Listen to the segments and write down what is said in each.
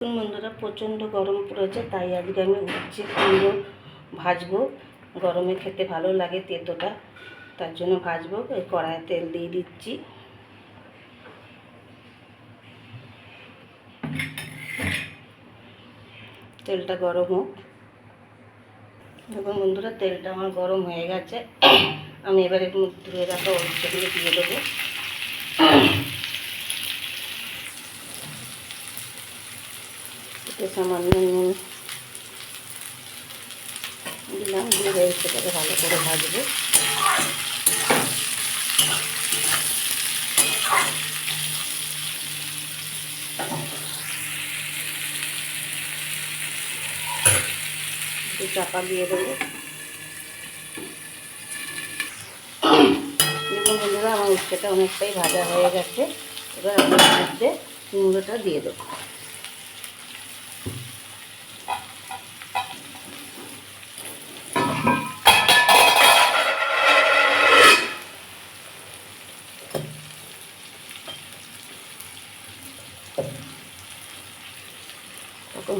বন্ধুরা প্রচণ্ড গরম পড়েছে, তাই আজকে আমি উচ্ছে কুমড়ো ভাজবো। গরমে খেতে ভালো লাগে তেতোটা, তার জন্য ভাজবো। এই কড়াইয়ে তেল দিয়ে দিচ্ছি। তেলটা গরম হোক। দেখুন বন্ধুরা, তেলটা আমার গরম হয়ে গেছে। আমি এবারে ধুয়ে রাখা উচ্ছেগুলো দিয়ে দেবো। এতে সামান্য নুন দিলাম, দিয়ে সেটাকে ভালো করে ভাজবো। একটু চাপা দিয়ে দেবো। দেখুন বন্ধুরা, আমার উচ্ছেটা অনেকটাই ভাজা হয়ে গেছে। এবার আমি মধ্যে কুমড়োটা দিয়ে দেবো।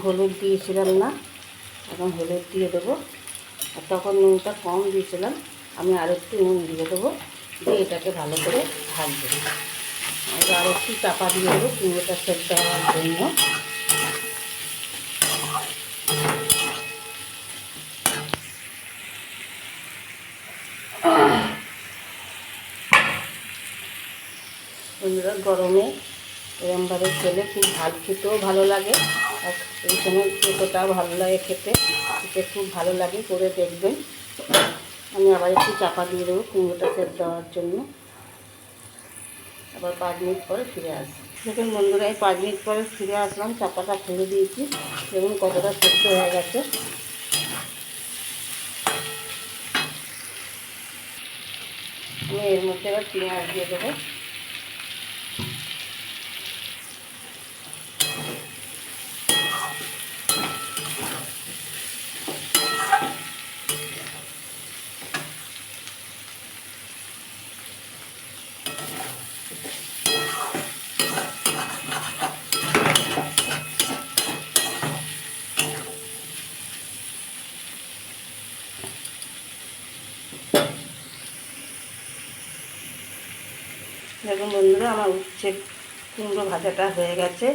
হলুদ দিয়েছিলাম না, এখন হলুদ দিয়ে দেবো। আর তখন নুনটা কম দিয়েছিলাম, আমি আর একটু নুন দিয়ে দেবো, দিয়ে এটাকে ভালো করে ভাজবো। এবার আর একটু চাপা দিয়ে দেবো, কুমড়োটা সেদ্ধ হওয়ার জন্য। গরমে এরমভাবে খেলে খুব ভালো, খেতেও ভালো লাগে। আর এই সময় খেতেটাও ভালো লাগে খেতে খেতে খুব ভালো লাগে, করে দেখবেন। আমি আবার একটু চাপা দিয়ে দেবো কুমড়োটা সেদ্ধ দেওয়ার জন্য। আবার পাঁচ মিনিট পরে ফিরে আসব। দেখুন বন্ধুরা, এই পাঁচ মিনিট পরে ফিরে আসলাম, চাপাটা খুলে দিয়েছি। দেখুন কতটা সেদ্ধ হয়ে গেছে। আমি এর মধ্যে এবার পেঁয়াজ দিয়ে দেবো। দেখুন বন্ধুরা, আমার উচ্ছে কুমড়ো ভাজাটা হয়ে গেছে।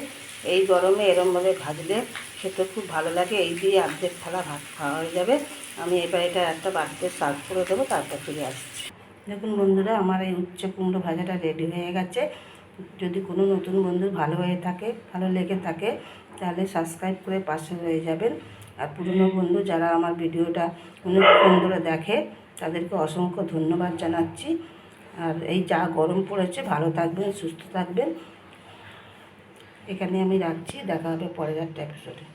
এই গরমে এরমভাবে ভাজলে খেতে খুব ভালো লাগে। এই দিয়ে অর্ধেক থালা ভাত খাওয়া হয়ে যাবে। আমি এবার এটা একটা বাড়িতে সার্ভ করে দেবো, তারপর ফিরে আসছি। দেখুন বন্ধুরা, আমার এই উচ্ছে কুমড়ো ভাজাটা রেডি হয়ে গেছে। যদি কোনো নতুন বন্ধু ভালো হয়ে থাকে, ভালো লেগে থাকে, তাহলে সাবস্ক্রাইব করে পাশে হয়ে যাবেন। আর পুরনো বন্ধু যারা আমার ভিডিওটা অনেকক্ষণ বন্ধুরা দেখে, তাদেরকে অসংখ্য ধন্যবাদ জানাচ্ছি। আর এই যা গরম পড়েছে, ভালো থাকবেন, সুস্থ থাকবেন। এখানে আমি রাখছি, দেখা হবে পরের একটা এপিসোডে